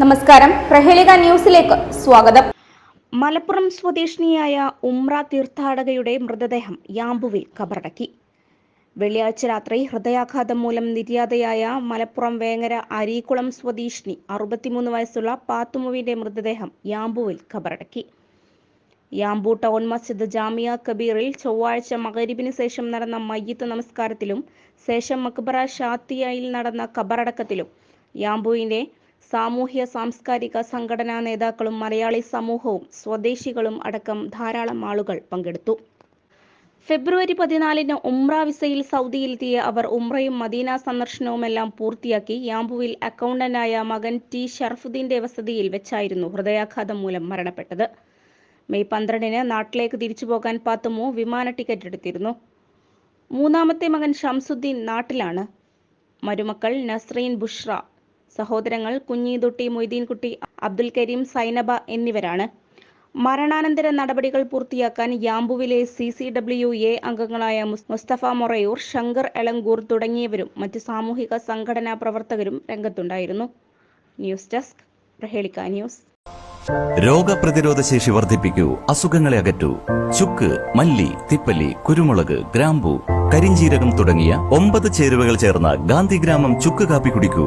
നമസ്കാരം. പ്രഹേളിക ന്യൂസിലേക്ക് സ്വാഗതം. മലപ്പുറം സ്വദേശിനിയായ ഉമ്ര തീർത്ഥാടകയുടെ മൃതദേഹം യാമ്പുവിൽ കബറടക്കി. വെള്ളിയാഴ്ച രാത്രി ഹൃദയാഘാതം മൂലം നിര്യാതയായ മലപ്പുറം വേങ്ങര അരീക്കുളം സ്വദേശിനി അറുപത്തിമൂന്ന് വയസ്സുള്ള പാത്തുമുവിന്റെ മൃതദേഹം യാമ്പുവിൽ കബറടക്കി. യാമ്പു ടൗൺ മസ്ജിദ് ജാമിയ കബീറിൽ ചൊവ്വാഴ്ച മകരിബിന് ശേഷം നടന്ന മയ്യത്ത് നമസ്കാരത്തിലും ശേഷം മക്ബറ ഷാത്തിയയിൽ നടന്ന കബറടക്കത്തിലും യാമ്പുവിന്റെ സാമൂഹ്യ സാംസ്കാരിക സംഘടനാ നേതാക്കളും മലയാളി സമൂഹവും സ്വദേശികളും അടക്കം ധാരാളം ആളുകൾ പങ്കെടുത്തു. ഫെബ്രുവരി പതിനാലിന് ഉംറ വിസയിൽ സൗദിയിലെത്തിയ അവർ ഉംറയും മദീന സന്ദർശനവുമെല്ലാം പൂർത്തിയാക്കി യാമ്പുവിൽ അക്കൗണ്ടന്റായ മകൻ ടി ഷർഫുദ്ദീന്റെ വസതിയിൽ വെച്ചായിരുന്നു ഹൃദയാഘാതം മൂലം മരണപ്പെട്ടത്. മെയ് പന്ത്രണ്ടിന് നാട്ടിലേക്ക് തിരിച്ചു പോകാൻ പാത്തുമു വിമാന ടിക്കറ്റ് എടുത്തിരുന്നു. മൂന്നാമത്തെ മകൻ ഷംസുദ്ദീൻ നാട്ടിലാണ്. മരുമക്കൾ നസ്രീൻ ബുഷ്ര സഹോദരങ്ങൾ കുഞ്ഞീതുട്ടി മൊയ്തീൻകുട്ടി അബ്ദുൽ കരീം സൈനബ എന്നിവരാണ്. മരണാനന്തര നടപടികൾ പൂർത്തിയാക്കാൻ യാമ്പുവിലെ സി സി ഡബ്ല്യു എ അംഗങ്ങളായ മുസ്തഫ മൊറയൂർ ശങ്കർ എളങ്കൂർ തുടങ്ങിയവരും മറ്റ് സാമൂഹിക സംഘടനാ പ്രവർത്തകരും രംഗത്തുണ്ടായിരുന്നു. News desk Prahelika news. രോഗപ്രതിരോധ ശേഷി വർദ്ധിപ്പിക്കൂ അസുഖങ്ങളെ അകറ്റൂ. ചുക്ക് മല്ലി തിപ്പല്ലി കുരുമുളക് ഗ്രാമ്പു കരിഞ്ചീരകം തുടങ്ങിയ ഒമ്പത് ചേരുവകൾ ചേർന്ന ഗാന്ധിഗ്രാമം ചുക്ക് കാപ്പി കുടിക്കൂ.